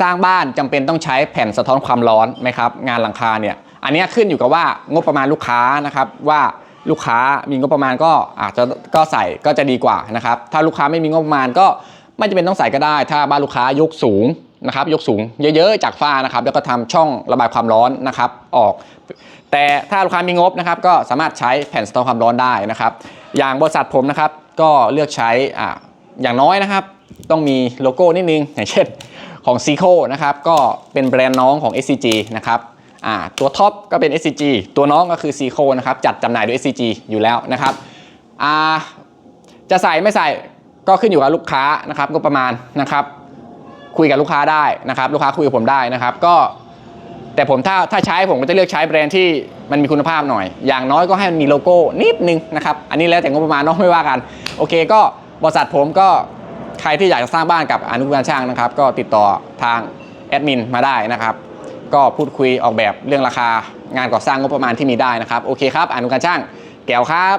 สร้างบ้านจำเป็นต้องใช้แผ่นสะท้อนความร้อนไหมครับงานหลังคาเนี่ยอันนี้ขึ้นอยู่กับว่างบประมาณลูกค้านะครับว่าลูกค้ามีงบประมาณก็อาจจะก็ใส่ก็จะดีกว่านะครับถ้าลูกค้าไม่มีงบประมาณก็ไม่จำเป็นต้องใส่ก็ได้ ถ้าบ้านลูกค้ายกสูงนะครับยกสูงเยอะๆจากฝ้านะครับแล้วก็ทำช่องระบายความร้อนนะครับออก แต่ถ้าลูกค้ามีงบนะครับก็สามารถใช้แผ่นสะท้อนความร้อนได้นะครับ อย่างบริษัทผมนะครับก็เลือกใช้อ่าอย่างน้อยนะครับ ต้องมีโลโก้นิดนึงอย่างเช่น ของ s e c o นะครับก็เป็นแบรนด์น้องของ SCG นะครับตัวท็อปก็เป็น SCG ตัวน้องก็คือ s e c o นะครับจัดจำหน่ายโดย SCG อยู่แล้วนะครับจะใส่ไม่ใส่ก็ขึ้นอยู่กับลูกค้านะครับก็ประมาณนะครับคุยกับลูกค้าได้นะครับลูกค้าคุยกับผมได้นะครับก็แต่ผมถ้าถ้าใช้ผมก็จะเลือกใช้แบรนด์ที่มันมีคุณภาพหน่อย อย่างน้อยก็ให้มันมีโลโก้นิดนึงนะครับ อันนี้แล้วแต่งบประมาณเนาะไม่ว่ากัน โอเคก็บริษัทผมก็ รที่อยากจะสร้างบ้านกับอนุบาลช่างนะครับ ก็ติดต่อทางแอดมินมาได้นะครับ ก็พูดคุยออกแบบเรื่องราคางานก่อสร้างงบประมาณที่มีได้นะครับ โอเคครับ อนุการช่างแก้วครับ